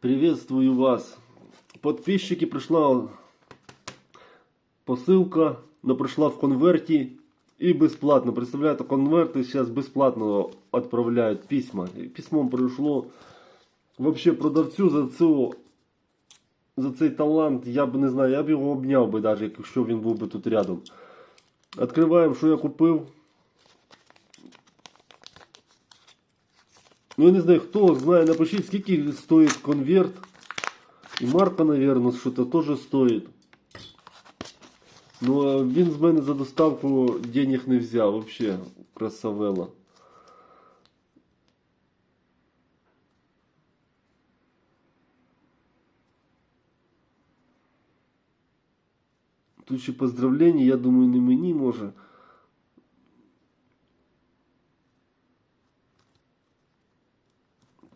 Приветствую вас. Подписчики, пришла посылка, но пришла в конверте и бесплатно. Представляете, конверты сейчас бесплатно отправляют письма. И письмом пришло. Вообще продавцю за цю за цей талант, я б не знаю, я б його обняв би, навіть якщо він був би тут рядом. Відкриваємо, що я купив. Ну я не знаю, хто знає, напишіть, скільки стоїть конверт. І марка, наверное, що то теж стоїть. Ну, а він з мене за доставку денег не взяв, вообще, красавела. Тут ще поздравлення, я думаю, не мені може.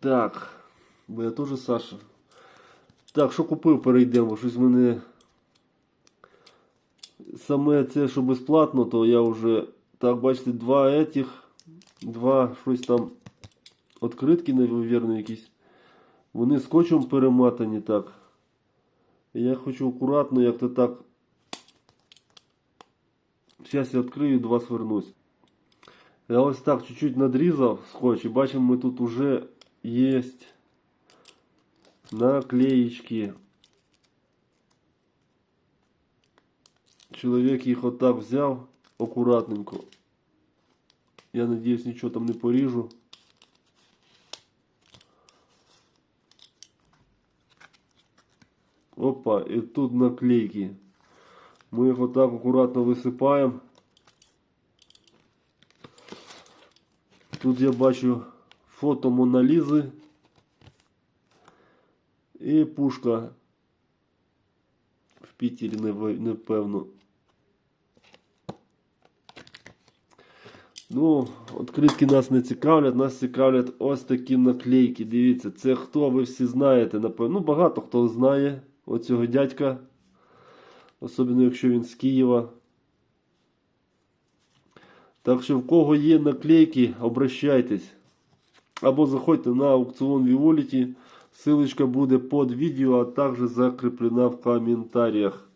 Так, бо я теж Саша. Так, що купив, перейдемо. Щось мене. Саме це, що безплатно, то я вже. Так, бачите, два этих. Два щось там. Откритки, навірно, якісь. Вони скотчем перематані так. Я хочу акуратно, як то так. Зараз я відкрию, до вас. Я ось так чуть-чуть надрізав скотч і бачимо, ми тут уже є наклеечки. Чоловік їх отак взяв акуратненько. Я надіюсь, нічого там не поріжу. Опа, і тут наклейки. Ми їх отак акуратно висипаємо. Тут я бачу фото Моналізи і пушка в Пітері, не- напевно. Ну, відкритки нас не цікавлять, нас цікавлять ось такі наклейки. Дивіться, це хто ви всі знаєте, напевно. Ну, багато хто знає оцього дядька. Особливо, якщо він з Києва. Так що в кого є наклейки, обращайтесь. Або заходьте на аукціон Vivolity. Ссылочка буде под відео, а також закреплена в коментарях.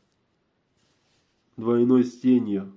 Двойной с тенью.